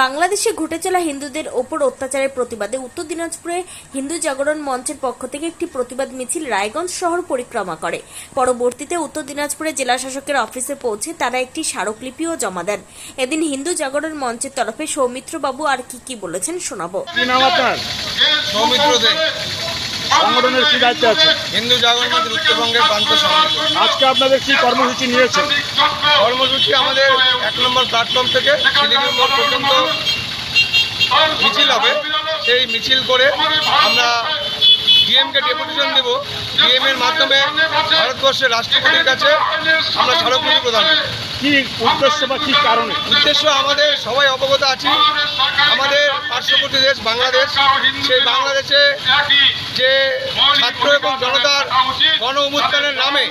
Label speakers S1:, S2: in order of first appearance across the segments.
S1: বাংলাদেশে ঘটে চলা হিন্দুদের ওপর অত্যাচারের প্রতিবাদে উত্তর দিনাজপুরে হিন্দু জাগরণ মঞ্চের পক্ষ থেকে একটি প্রতিবাদ মিছিল রায়গঞ্জ শহর পরিক্রমা করে। পরবর্তীতে উত্তর দিনাজপুরে জেলা শাসকের অফিসে পৌঁছে তারা একটি স্মারকলিপিও জমা দেন। এদিন হিন্দু জাগরণ মঞ্চের তরফে সৌমিত্র বাবু আর কি কি বলেছেন শোনাবো।
S2: সংগঠনের কি দায়িত্বে আছে?
S3: হিন্দু জাগরণ মঞ্চের উত্তরবঙ্গের প্রান্ত সমিতি
S2: আজকে আপনাদের কি কর্মসূচি নিয়েছেন?
S3: কর্মসূচি আমাদের এক নম্বর প্ল্যাটফর্ম থেকে শিলিগুড়ি মোড় পর্যন্ত মিছিল হবে। সেই মিছিল করে আমরা ডিএমকে ডেপুটেশন দেব। ডিএম এর মাধ্যমে ভারতবর্ষের রাষ্ট্রপতির কাছে আমরা স্মারকলিপি প্রদান করব।
S2: কি উদ্দেশ্য বা কি কারণে?
S3: উদ্দেশ্য আমাদের সবাই অবগত আছি। আমাদের পার্শ্ববর্তী দেশ বাংলাদেশ। সেই বাংলাদেশে যে ছাত্র এবং জনতার গণ উত্থানের নামে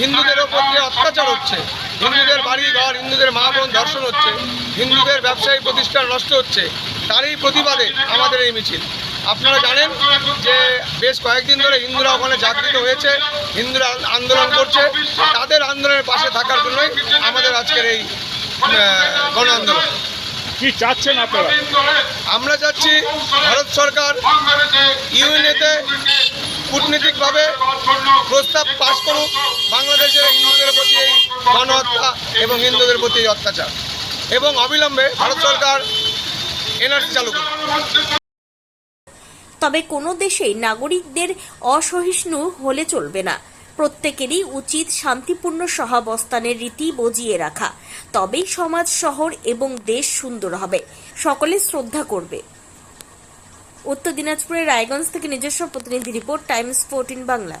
S3: হিন্দুদের ওপর যে অত্যাচার হচ্ছে, হিন্দুদের বাড়ি ঘর হিন্দুদের মা বোন ধর্ষণ হচ্ছে, হিন্দুদের ব্যবসায়ী প্রতিষ্ঠান নষ্ট হচ্ছে, তারই প্রতিবাদে আমাদের এই মিছিল। আপনারা জানেন যে বেশ কয়েকদিন ধরে হিন্দুরা ওখানে জাগৃত হয়েছে, হিন্দুরা আন্দোলন করছে, তাদের আন্দোলনের পাশে থাকার জন্যই আমাদের আজকের এই গণ আন্দোলন
S2: কি চাচ্ছেন আপনারা?
S3: আমরা চাচ্ছি ভারত সরকার ইউএনএতে কূটনীতিকভাবে প্রস্তাব পাশ করুক বাংলাদেশের হিন্দুদের প্রতি এই গণহত্যা এবং হিন্দুদের প্রতি এই অত্যাচার। এবং অবিলম্বে ভারত সরকার এনআরসি চালু করুক।
S1: তবে কোনো দেশেই নাগরিকদের অসহিষ্ণু হলে চলবে না। প্রত্যেকেরই উচিত শান্তিপূর্ণ সহাবস্থানের রীতি বজিয়ে রাখা। তবেই সমাজ শহর এবং দেশ সুন্দর হবে। সকলে শ্রদ্ধা করবে। উত্তর দিনাজপুরের রায়গঞ্জ থেকে নিজস্ব প্রতিনিধি রিপোর্ট, টাইমস ফোরটিন বাংলা।